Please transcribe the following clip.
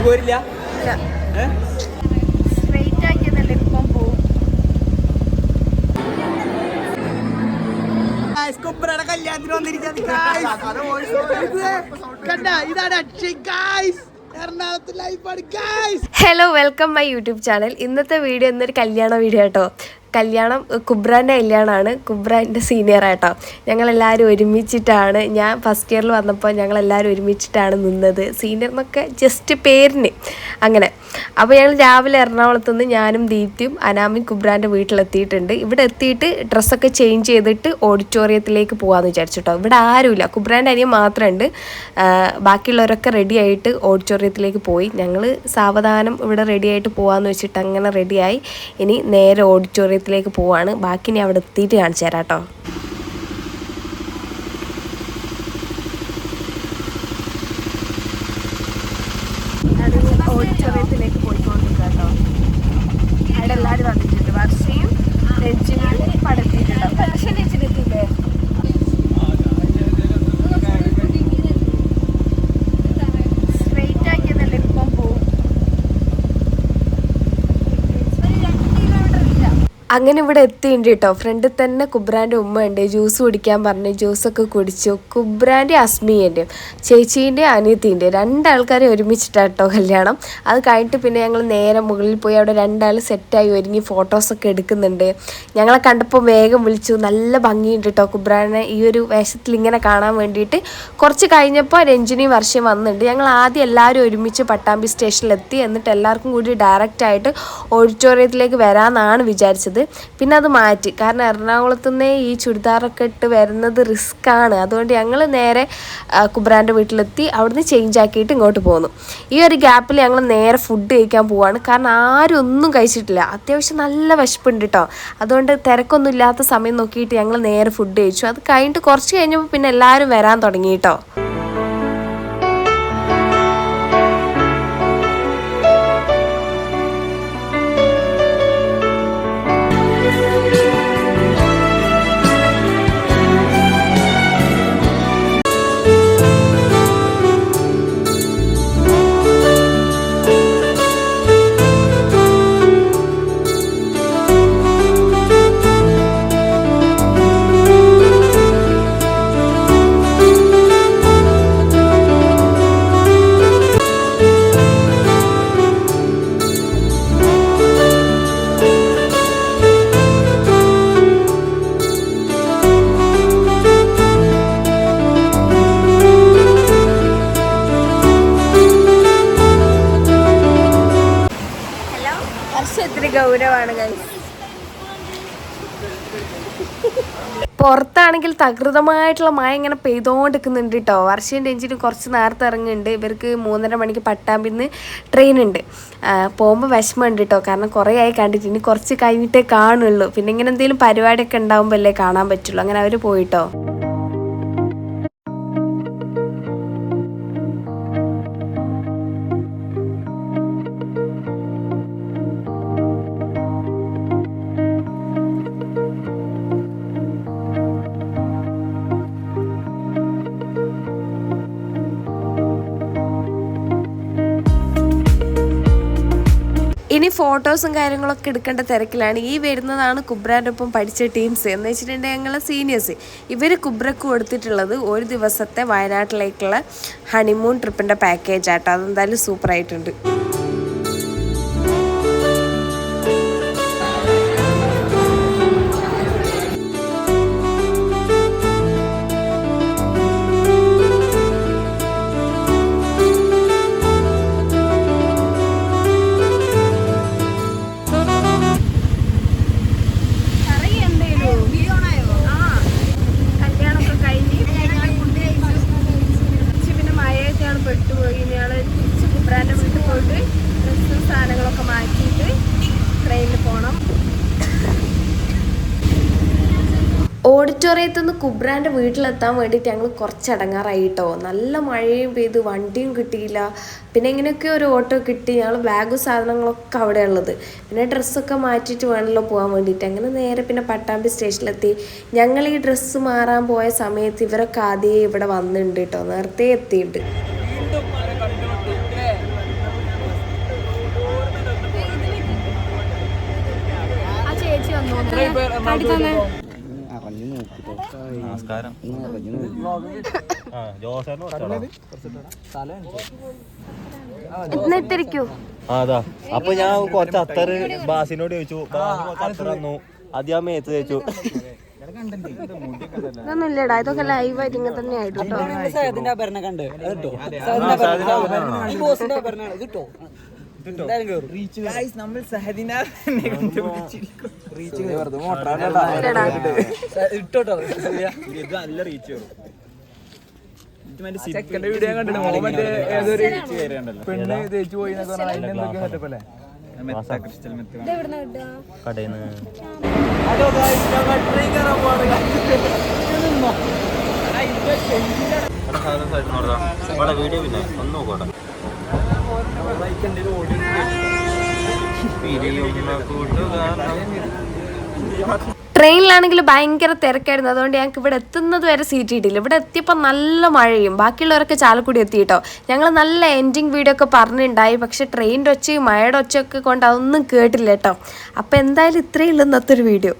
പോരില്ല? ഏ? സ്ട്രെയിറ്റ് ആക്കിയതല്ലേ ഇപ്പം പോവും. കുബ്രയുടെ കല്യാണത്തിന് വന്നിരിക്കുന്നത് കണ്ട ഇതാണ് അക്ഷയ്. ഗായ്സ് എറണാകുളത്ത് ലൈഫാണ് guys hello welcome my YouTube channel ഇന്നത്തെ വീഡിയോ എന്നൊരു കല്യാണ വീഡിയോ കേട്ടോ കല്യാണം കുബ്രാന്റെ കല്യാണമാണ് കുബ്രാന്റെ സീനിയർ ആട്ടോ ഞങ്ങളെല്ലാവരും ഒരുമിച്ചിട്ടാണ്. ഞാൻ ഫസ്റ്റ് ഇയറിൽ വന്നപ്പോൾ ഞങ്ങളെല്ലാവരും ഒരുമിച്ചിട്ടാണ് നിന്നത്. സീനിയർ എന്നൊക്കെ ജസ്റ്റ് പേരിന്. അങ്ങനെ. അപ്പോൾ ഞങ്ങൾ രാവിലെ എറണാകുളത്ത് നിന്ന് ഞാനും ദീപ്തിയും അനാമിൻ കുബ്രാന്റെ വീട്ടിലെത്തിയിട്ടുണ്ട്. ഇവിടെ എത്തിയിട്ട് ഡ്രസ്സൊക്കെ ചേഞ്ച് ചെയ്തിട്ട് ഓഡിറ്റോറിയത്തിലേക്ക് പോകാമെന്ന് വിചാരിച്ചു കേട്ടോ ഇവിടെ ആരുമില്ല കുബ്രാന്റെ അനിയൻ മാത്രമുണ്ട് ബാക്കിയുള്ളവരൊക്കെ റെഡി ആയിട്ട് ഓഡിറ്റോറിയത്തിലേക്ക് പോയി. ഞങ്ങൾ സാവധാനം ഇവിടെ റെഡി ആയിട്ട് പോകാമെന്ന് വെച്ചിട്ട് അങ്ങനെ റെഡിയായി ഇനി നേരെ ഓഡിറ്റോറിയത്തിലേക്ക് പോവാണ്. ബാക്കി ഇനി അവിടെ എത്തിയിട്ട് കാണിച്ചു തരാം കേട്ടോ. ഓഡിറ്റോറിയത്തിലേക്ക് പോയിക്കൊണ്ടിരിക്കുക കേട്ടോ. അവിടെ എല്ലാവരും വന്നിട്ടുണ്ട്. വർഷയും രഞ്ജിനിയും പടത്തിയിട്ടുണ്ടോ. വർഷ രഞ്ജിനെത്തിയില്ലേ സ്ട്രെയിറ്റ് ആക്കിയതല്ലേ ഇപ്പം പോവും അങ്ങനെ ഇവിടെ എത്തിയിട്ടുണ്ട് കേട്ടോ ഫ്രണ്ടിൽ തന്നെ കുബ്രാന്റെ ഉമ്മ ഉണ്ട് ജ്യൂസ് കുടിക്കാൻ പറഞ്ഞ് ജ്യൂസൊക്കെ കുടിച്ചു. കുബ്രാന്റെ അസ്മിയന്റെ ചേച്ചീന്റെ അനിയത്തിന്റെ രണ്ടാൾക്കാരെ ഒരുമിച്ചിട്ടാണ് കേട്ടോ കല്യാണം. അത് കഴിഞ്ഞിട്ട് പിന്നെ ഞങ്ങൾ നേരെ മുകളിൽ പോയി അവിടെ രണ്ടാൾ സെറ്റായി ഒരുങ്ങി ഫോട്ടോസൊക്കെ എടുക്കുന്നുണ്ട്. ഞങ്ങളെ കണ്ടപ്പോൾ വേഗം വിളിച്ചു. നല്ല ഭംഗിയുണ്ട് കേട്ടോ കുബ്രാനെ. ഈ ഒരു വേഷത്തിൽ ഇങ്ങനെ കാണാൻ വേണ്ടിയിട്ട് കുറച്ച് കഴിഞ്ഞപ്പോൾ രഞ്ജിനി വർഷം വന്നിട്ടുണ്ട് ഞങ്ങൾ ആദ്യം എല്ലാവരും ഒരുമിച്ച് പട്ടാമ്പി സ്റ്റേഷനിലെത്തി എന്നിട്ട് എല്ലാവർക്കും കൂടി ഡയറക്റ്റായിട്ട് ഓഡിറ്റോറിയത്തിലേക്ക് വരാമെന്നാണ് വിചാരിച്ചത്. പിന്നെ അത് മാറ്റി. കാരണം എറണാകുളത്തു നിന്നേ ഈ ചുരിദാറൊക്കെ ഇട്ട് വരുന്നത് റിസ്ക് ആണ് അതുകൊണ്ട് ഞങ്ങൾ നേരെ കുബ്രാന്റെ വീട്ടിലെത്തി. അവിടുന്ന് ചേഞ്ച് ആക്കിയിട്ട് ഇങ്ങോട്ട് പോന്നു. ഈ ഒരു ഗ്യാപ്പിൽ ഞങ്ങൾ നേരെ ഫുഡ് കഴിക്കാൻ പോവാണ്. കാരണം ആരും ഒന്നും കഴിച്ചിട്ടില്ല. അത്യാവശ്യം നല്ല വിശപ്പുണ്ട് കേട്ടോ അതുകൊണ്ട് തിരക്കൊന്നും ഇല്ലാത്ത സമയം നോക്കിയിട്ട് ഞങ്ങൾ നേരെ ഫുഡ് കഴിച്ചു. അത് കഴിഞ്ഞിട്ട് കുറച്ച് കഴിഞ്ഞപ്പോൾ പിന്നെ എല്ലാവരും വരാൻ തുടങ്ങി കേട്ടോ ഗൗരവമാണ് ഗൈസ് പുറത്താണെങ്കിൽ തകൃതമായിട്ടുള്ള മഴ ഇങ്ങനെ പെയ്തോണ്ടിരിക്കുന്നുണ്ട് കേട്ടോ വർഷം രഞ്ജിന് കുറച്ച് നേരത്തെ ഇറങ്ങുന്നുണ്ട്. ഇവർക്ക് മൂന്നര മണിക്ക് പട്ടാമ്പിന്ന് ട്രെയിൻ ഉണ്ട്. പോകുമ്പോൾ വിഷമമുണ്ട് കേട്ടോ കാരണം കുറേ ആയി കണ്ടിട്ട് ഇനി കുറച്ച് കഴിഞ്ഞിട്ടേ കാണുള്ളൂ. പിന്നെ ഇങ്ങനെ എന്തെങ്കിലും പരിപാടിയൊക്കെ ഉണ്ടാകുമ്പോൾ അല്ലേ കാണാൻ പറ്റുള്ളൂ. അങ്ങനെ അവർ പോയിട്ടോ ഇനി ഫോട്ടോസും കാര്യങ്ങളൊക്കെ എടുക്കേണ്ട തിരക്കിലാണ്. ഈ വരുന്നതാണ് കുബ്രാന്റെ ഒപ്പം പഠിച്ച ടീംസ് എന്ന് വെച്ചിട്ടുണ്ടെങ്കിൽ ഞങ്ങളെ സീനിയേഴ്സ്. ഇവർ കുബ്രക്ക് കൊടുത്തിട്ടുള്ളത് ഒരു ദിവസത്തെ വയനാട്ടിലേക്കുള്ള ഹണിമൂൺ ട്രിപ്പിന്റെ പാക്കേജ് ആട്ടോ. അതെന്തായാലും സൂപ്പർ ഓഡിറ്റോറിയത്തിൽ നിന്ന് കുബ്രാന്റെ വീട്ടിലെത്താൻ വേണ്ടിയിട്ട് ഞങ്ങൾ കുറച്ച് ഇടങ്ങാറായി കേട്ടോ നല്ല മഴയും പെയ്ത് വണ്ടിയും കിട്ടിയില്ല. പിന്നെ ഇങ്ങനെയൊക്കെ ഒരു ഓട്ടോ കിട്ടി ഞങ്ങൾ ബാഗും സാധനങ്ങളൊക്കെ അവിടെ ഉള്ളത് പിന്നെ ഡ്രസ്സൊക്കെ മാറ്റിയിട്ട് വേണമല്ലോ പോകാൻ വേണ്ടിയിട്ട്. അങ്ങനെ നേരെ പിന്നെ പട്ടാമ്പി സ്റ്റേഷനിലെത്തി. ഞങ്ങൾ ഈ ഡ്രസ്സ് മാറാൻ പോയ സമയത്ത് ഇവരൊക്കെ ആദ്യമേ ഇവിടെ വന്നിട്ടുണ്ട് കേട്ടോ നേരത്തെ എത്തിയിട്ട് ആ ചേച്ചി വന്നു? നമസ്കാരം അതാ അപ്പൊ ഞാൻ കുറച്ച് അത്തറ് ബാസിനോട് ചോദിച്ചു. അത്തർ തന്നു. അത് ഞാൻ മേത്ത് ചോദിച്ചു ഇതൊന്നും ഇല്ലടാ. ഇതൊക്കെ ലൈവായിട്ട് ഇങ്ങനെ തന്നെ ആയിട്ട് നമ്മൾ സഹദിന ഇട്ടോട്ടോ ഇത് നല്ല റീച്ച് വരും ചെക്കന്റെ വീഡിയോ കണ്ടിട്ട് മറ്റേ ഏതൊരു പെണ്ണ് തേച്ചു പോയി എവിടുന്ന കിട്ടുക? കടയിൽ നിന്ന് ഇവിടെ വീഡിയോ പിന്നെ ഒന്ന് നോക്കട്ടെ ട്രെയിനിലാണെങ്കിൽ ഭയങ്കര തിരക്കായിരുന്നു. അതുകൊണ്ട് ഞങ്ങൾക്ക് ഇവിടെ എത്തുന്നത് വരെ സീറ്റ് കിട്ടിയില്ല ഇവിടെ എത്തിയപ്പോൾ നല്ല മഴയും. ബാക്കിയുള്ളവരൊക്കെ ചാലക്കുടി എത്തി കേട്ടോ. ഞങ്ങൾ നല്ല എൻഡിങ് വീഡിയോ ഒക്കെ പറഞ്ഞിട്ടുണ്ടായി പക്ഷെ ട്രെയിനിന്റെ ഒച്ചയും മഴയുടെ ഒച്ചയൊക്കെ കൊണ്ട് അതൊന്നും കേട്ടില്ല കേട്ടോ. അപ്പോൾ എന്തായാലും ഇത്രയും ഒരു വീഡിയോ